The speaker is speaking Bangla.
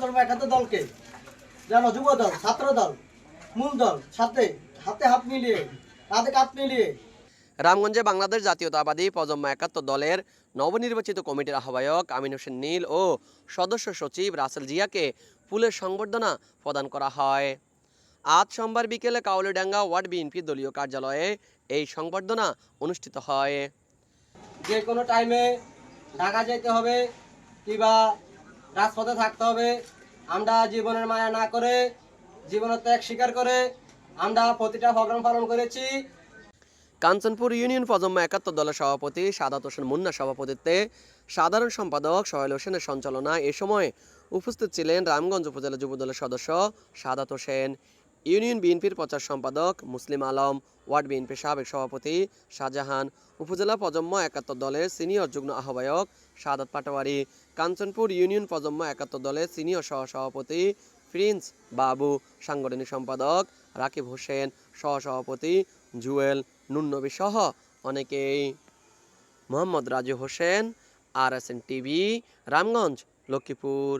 দলকে জানো যুব দল ছাত্র দল মূল দল সাথে হাতে হাত মিলিয়ে কাঁধে কাঁধ মিলিয়ে। রামগঞ্জে বাংলাদেশ জাতীয়তাবাদী প্রজন্ম একাত্তর দলের নবনির্বাচিত কমিটির আহ্বায়ক আমিন হোসেন নীল ও সদস্য সচিব রাসেল জিয়াকে ফুলের সংবর্ধনা প্রদান করা হয়। আজ সোমবার বিকেলে কাউলিডাঙ্গা ওয়ার্ড বিএনপি দলীয় কার্যালয়ে এই সংবর্ধনা অনুষ্ঠিত হয়। যে কোনো টাইমে ঢাকা যেতে হবে কিংবা রাজপথে থাকতে হবে। আমরা জীবনের মায়া না করে, জীবনের ত্যাগ স্বীকার করে আমরা প্রতিটা প্রোগ্রাম পালন করেছি। কাঞ্চনপুর ইউনিয়ন প্রজন্ম একাত্তর দলের সভাপতি সাদাত হোসেন মুন্না সভাপতিত্বে সাধারণ সম্পাদক সহেল হোসেনের সঞ্চালনায় এ সময় উপস্থিত ছিলেন রামগঞ্জ উপজেলা যুবদলের সদস্য সাদাত হোসেন। ইউনিয়ন বিএনপির প্রচার সম্পাদক মুসলিম আলম, ওয়ার্ড বিএনপির সাবেক সভাপতি শাহজাহান, উপজেলা প্রজন্ম একাত্তর দলের সিনিয়র যুগ্ম আহ্বায়ক সাদাত পাটোয়ারি, কাঞ্চনপুর ইউনিয়ন প্রজন্ম একাত্তর দলের সিনিয়র সহ সভাপতি প্রিন্স বাবু, সাংগঠনিক সম্পাদক রাকিব হোসেন, সহসভাপতি জুয়েল নুন্নবী সহ অনেকেই। Mohammad Raju Hossain, R S N TV, Ramganj, Lakshmipur.